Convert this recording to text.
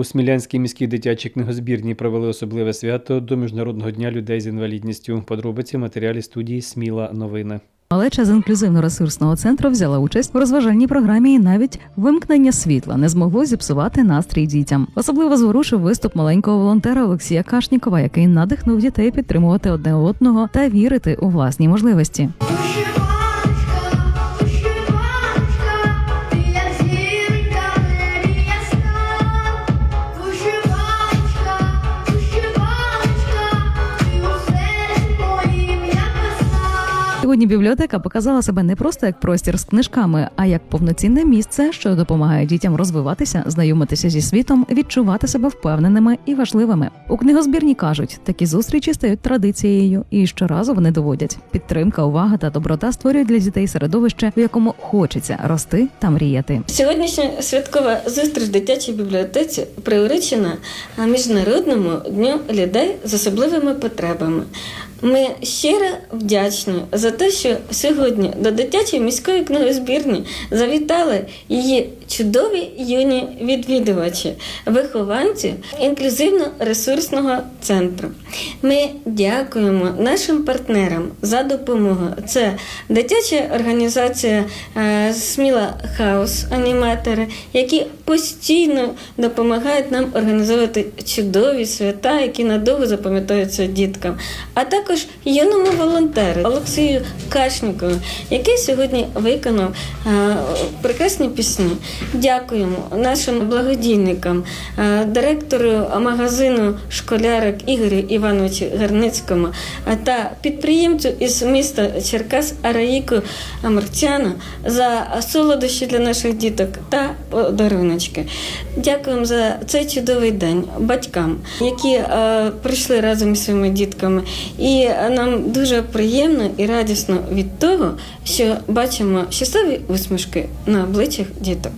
У Смілянській міській дитячій книгозбірні провели особливе свято до Міжнародного дня людей з інвалідністю. Подробиці в матеріалі студії Сміла новини. Малеча з інклюзивно-ресурсного центру взяла участь у розважальній програмі, і навіть вимкнення світла не змогло зіпсувати настрій дітям. Особливо зворушив виступ маленького волонтера Олексія Кашнікова, який надихнув дітей підтримувати одне одного та вірити у власні можливості. Сьогодні бібліотека показала себе не просто як простір з книжками, а як повноцінне місце, що допомагає дітям розвиватися, знайомитися зі світом, відчувати себе впевненими і важливими. У книгозбірні кажуть, такі зустрічі стають традицією, і щоразу вони доводять. Підтримка, увага та доброта створюють для дітей середовище, в якому хочеться рости та мріяти. Сьогоднішня святкова зустріч в дитячій бібліотеці приурочена а, Міжнародному дню людей з особливими потребами. Ми щиро вдячні за те, що сьогодні до дитячої міської книгозбірні завітали її чудові юні відвідувачі, вихованці інклюзивно-ресурсного центру. Ми дякуємо нашим партнерам за допомогу. Це дитяча організація е, Сміла Хаус аніматори, які постійно допомагають нам організовувати чудові свята, які надовго запам'ятаються діткам. А також юному волонтеру Олексію Кашнікову, який сьогодні виконав е, прекрасні пісні. Дякуємо нашим благодійникам, е, директору магазину школярок Ігорю Івановичу Гарницькому е, та підприємцю із міста Черкас Араїку Амурцяну за солодощі для наших діток та подаруночки. Дякуємо за цей чудовий день батькам, які прийшли разом із своїми дітками. І нам дуже приємно і радісно від того, що бачимо щасливі усмішки на обличчях діток.